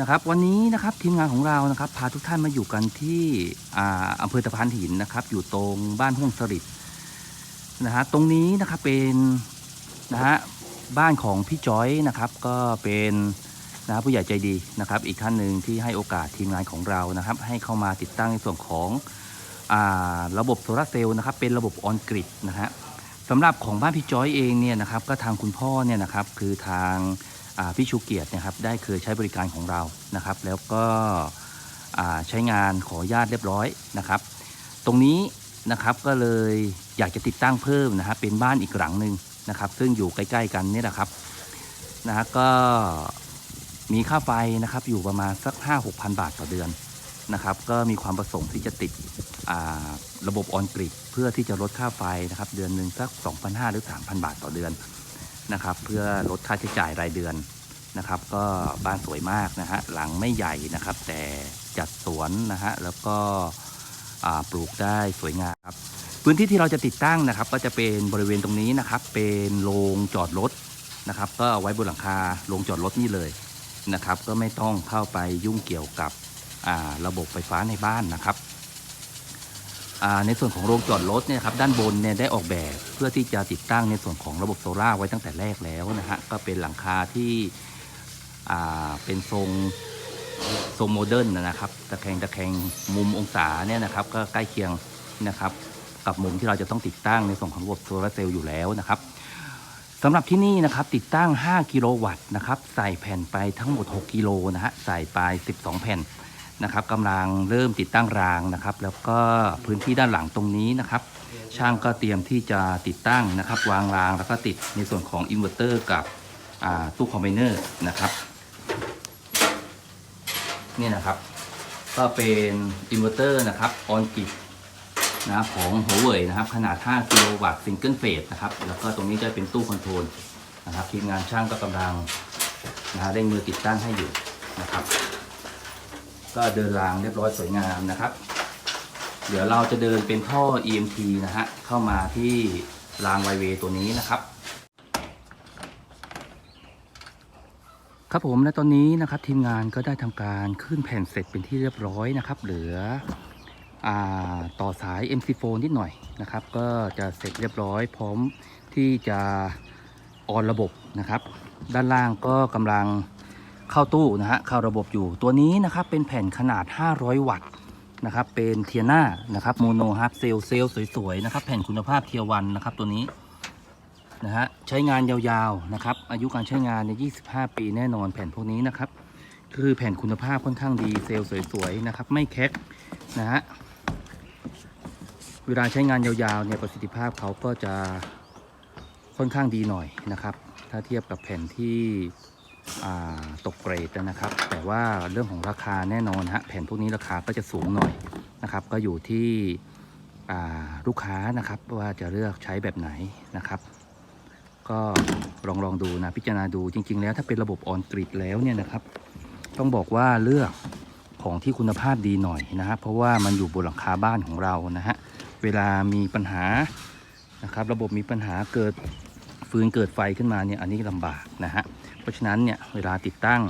นะครับวันนี้นะครับทีมงานของเรานะครับพาทุกท่านมาอยู่กันที่อาอำเภอตะพานหินนะครับ อยู่ตรงบ้านห้วงสริดนะฮะตรงนี้นะครับเป็นนะฮะบ้านของพี่จอยนะครับ ก็เป็นนะฮะผู้ใหญ่ใจดีนะครับ อีกท่านหนึ่งที่ให้โอกาสทีมงานของเรานะครับ ให้เข้ามาติดตั้งในส่วนของอาระบบโซลาร์เซลล์นะครับเป็นระบบออนกริดนะฮะสำหรับของบ้านพี่จอยเองเนี่ยนะครับ ก็ทางคุณพ่อเนี่ยนะครับคือทาง พี่ชูเกียรตินะครับได้เคยใช้บริการของเรานะครับ แล้วก็ใช้งานขออนุญาตเรียบร้อยนะครับ ตรงนี้นะครับก็เลยอยากจะติดตั้งเพิ่มนะครับเป็นบ้านอีกหลังหนึ่งนะครับ ซึ่งอยู่ใกล้ ๆ กันนี่แหละครับนะฮะก็มีค่าไฟนะครับอยู่ประมาณสัก 5 6 0 0 0 บาทต่อเดือนนะครับ ก็มีความประสงค์ที่จะติดระบบออนกริดเพื่อที่จะลดค่าไฟนะครับ เดือนหนึ่งสัก 2,500 หรือ 3,000 บาทต่อเดือน นะครับ เพื่อลดค่าใช้จ่ายรายเดือนนะครับ ก็บ้านสวยมากนะฮะหลังไม่ใหญ่นะครับ แต่จัดสวนนะฮะแล้วก็ปลูกได้สวยงามครับพื้นที่ที่เราจะติดตั้งนะครับ ก็จะเป็นบริเวณตรงนี้นะครับ เป็นโรงจอดรถนะครับ ก็เอาไว้บนหลังคาโรงจอดรถนี่เลยนะครับ ก็ไม่ต้องเข้าไปยุ่งเกี่ยวกับระบบไฟฟ้าในบ้านนะครับ ในส่วนของโรงจอดรถเนี่ยครับด้านบนเนี่ยได้ออกแบบเพื่อที่จะติดตั้งในส่วนของระบบโซล่าไว้ตั้งแต่แรกแล้วนะฮะก็เป็นหลังคาที่เป็นทรงทรงโมเดิร์นนะครับตะแคงตะแคงมุมองศาเนี่ยนะครับก็ใกล้เคียงนะครับกับมุมที่เราจะต้องติดตั้งในส่วนของระบบโซลาเซลล์อยู่แล้วนะครับสำหรับที่นี่นะครับติดตั้ง 5 กิโลวัตต์นะครับใส่แผ่นไปทั้งหมด 6 กิโลนะฮะใส่ไป 12 แผ่น นะครับกำลังเริ่มติดตั้งรางนะครับ แล้วก็พื้นที่ด้านหลังตรงนี้นะครับ ช่างก็เตรียมที่จะติดตั้งนะครับ วางรางแล้วก็ติดในส่วนของอินเวอร์เตอร์กับตู้คอมไบเนอร์นะครับนี่นะครับก็เป็นอินเวอร์เตอร์นะครับออนกินะของหัวเว่ยนะครับ ขนาด 5 กิโลวัตต์ซิงเกิลเฟสนะครับ แล้วก็ตรงนี้จะเป็นตู้คอนโทรลนะครับทีมงานช่างก็กำลังนะฮะเร่งมือติดตั้งให้อยู่นะครับ ก็เดินรางเรียบร้อยสวยงามนะครับ เดี๋ยวเราจะเดินเป็นท่อ EMT นะฮะเข้ามาที่รางไวเวตัวนี้นะครับ ครับผมและตอนนี้นะครับทีมงานก็ได้ทำการขึ้นแผ่นเสร็จเป็นที่เรียบร้อยนะครับ เหลืออต่อสาย MC4 นิดหน่อยนะครับ ก็จะเสร็จเรียบร้อยพร้อมที่จะออนระบบนะครับ ด้านล่างก็กำลัง เข้าตู้นะฮะเข้าระบบอยู่ตัวนี้นะครับเป็นแผ่นขนาด 500 วัตต์นะครับเป็นเทียน่านะครับโมโนฮาร์ปเซลเซลสวยๆนะครับแผ่นคุณภาพเทียวันนะครับตัวนี้นะฮะใช้งานยาวๆนะครับอายุการใช้งานใน 25 ปีแน่นอนแผ่นพวกนี้นะครับคือแผ่นคุณภาพค่อนข้างดีเซลสวยๆนะครับไม่แคกนะฮะเวลาใช้งานยาวๆเนี่ยประสิทธิภาพเขาก็จะค่อนข้างดีหน่อยนะครับ ถ้าเทียบกับแผ่นที่ ตกเกรดนะครับ แต่ว่าเรื่องของราคาแน่นอนฮะแผ่นพวกนี้ราคาก็จะสูงหน่อยนะครับ ก็อยู่ที่ลูกค้านะครับว่าจะเลือกใช้แบบไหนนะครับ ก็ลองลองดูนะพิจารณาดูจริง ๆ แล้วถ้าเป็นระบบออนกริดแล้วเนี่ยนะครับ ต้องบอกว่าเลือกของที่คุณภาพดีหน่อยนะฮะเพราะว่ามันอยู่บนหลังคาบ้านของเรานะฮะเวลามีปัญหานะครับ ระบบมีปัญหาเกิดฟืนเกิดไฟขึ้นมาเนี่ยอันนี้ลำบากนะฮะ ราะฉะนั้นเนี่ยเวลาติดตั้ง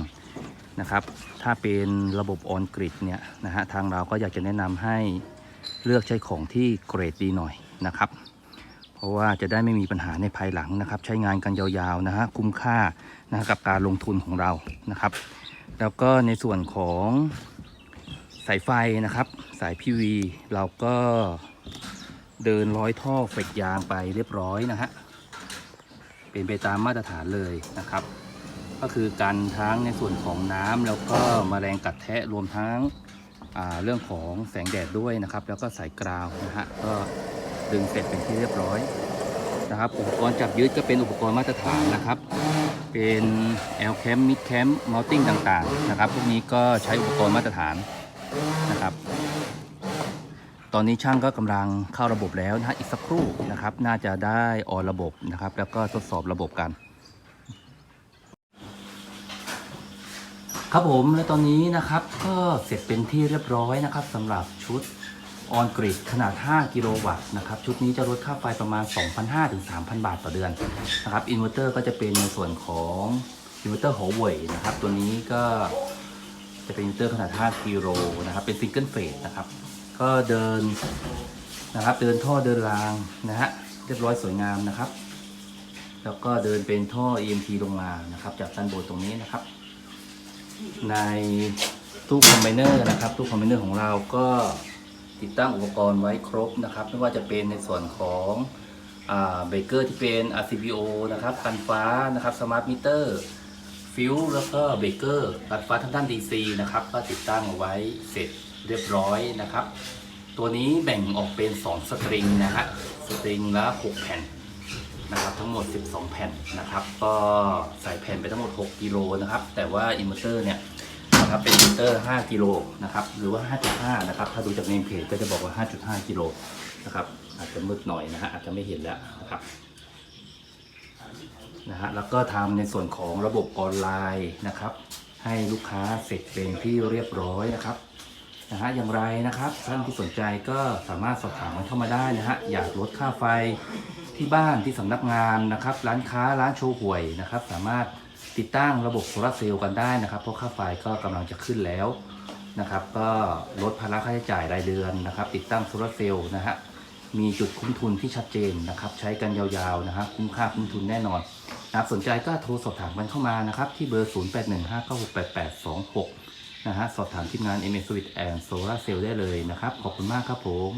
นะครับ ถ้าเป็นระบบออนกริดเนี่ยนะฮะทางเราก็อยากจะแนะนำให้เลือกใช้ของที่เกรดดีหน่อยนะครับ เพราะว่าจะได้ไม่มีปัญหาในภายหลังนะครับ ใช้งานกันยาวๆนะฮะคุ้มค่านะกับการลงทุนของเรานะครับ แล้วก็ในส่วนของสายไฟนะครับ สาย PV เราก็เดินร้อยท่อเฟกยางไปเรียบร้อยนะฮะเป็นไปตามมาตรฐานเลยนะครับ ก็คือกันทั้งในส่วนของน้ำแล้วก็มแมลงกัดแทะรวมทั้งเรื่องของแสงแดดด้วยนะครับ แล้วก็สายกราวนะฮะก็ดึงเสร็จเป็นที่เรียบร้อยนะครับ อุปกรณ์จับยึดก็เป็นอุปกรณ์มาตรฐานนะครับ เป็น L cam mid cam mounting ต่างๆนะครับ พวกนี้ก็ใช้อุปกรณ์มาตรฐานนะครับ ตอนนี้ช่างก็กำลังเข้าระบบแล้วนะฮะอีกสักครู่นะครับ น่าจะได้ออนระบบนะครับ แล้วก็ทดสอบระบบกัน ครับผมและตอนนี้นะครับก็เสร็จเป็นที่เรียบร้อยนะครับสำหรับชุดออนกริดขนาด 5 กิโลวัตต์นะครับชุดนี้จะลดค่าไฟประมาณ 2,500ถึง3,000 บาทต่อเดือนนะครับอินเวอร์เตอร์ก็จะเป็นในส่วนของอินเวอร์เตอร์หัวเว่ยนะครับตัวนี้ก็จะเป็นอินเวอร์เตอร์ขนาด 5 กิโลนะครับเป็นซิงเกิลเฟสนะครับก็เดินนะครับเดินท่อเดินรางนะฮะเรียบร้อยสวยงามนะครับ แล้วก็เดินเป็นท่อ EMT ลงมานะครับจากด้านบนตรงนี้นะครับ ในตู้คอมไบเนอร์นะครับตู้คอมไบเนอร์ของเราก็ติดตั้งอุปกรณ์ไว้ครบนะครับ ไม่ว่าจะเป็นในส่วนของเบเกอร์ที่เป็น RCBO นะครับกันฟ้านะครับสมาร์ทมิเตอร์ฟิวแล้วก็เบเกอร์กันฟ้าทางด้าน DC นะครับ ก็ติดตั้งเอาไว้เสร็จเรียบร้อยนะครับ ตัวนี้แบ่งออกเป็น 2 สตริงนะฮะสตริงละ 6 แผ่น นะครับทั้งหมด 12 แผ่นนะครับ ก็ใส่แผ่นไปทั้งหมด 6กิโลนะครับ แต่ว่าอินเวอร์เตอร์เนี่ยนะครับเป็นอินเวอร์เตอร์ 5กิโลนะครับหรือว่า 5.5 นะครับ ถ้าดูจากเนมเพจก็จะบอกว่า 5.5 กิโลนะครับ อาจจะมืดหน่อยนะฮะอาจจะไม่เห็นแล้วนะครับนะฮะแล้วก็ทำในส่วนของระบบออนไลน์นะครับ ให้ลูกค้าเสร็จเป็นที่เรียบร้อยนะครับนะฮะอย่างไรนะครับท่านที่สนใจก็สามารถสอบถามกันเข้ามาได้นะฮะอยากลดค่าไฟ ที่บ้านที่สำนักงานนะครับ ร้านค้าร้านโชว์หวยนะครับ สามารถติดตั้งระบบโซลาร์เซลล์กันได้นะครับ เพราะค่าไฟก็กำลังจะขึ้นแล้วนะครับ ก็ลดภาระค่าใช้จ่ายรายเดือนนะครับ ติดตั้งโซลาร์เซลล์นะฮะมีจุดคุ้มทุนที่ชัดเจนนะครับ ใช้กันยาวๆนะฮะคุ้มค่าคุ้มทุนแน่นอนนะครับสนใจก็โทรสอบถามกันเข้ามานะครับ ที่เบอร์ 0815968826 นะฮะสอบถามทีมงาน MS Switch and Solar Cell ได้เลยนะครับ ขอบคุณมากครับผม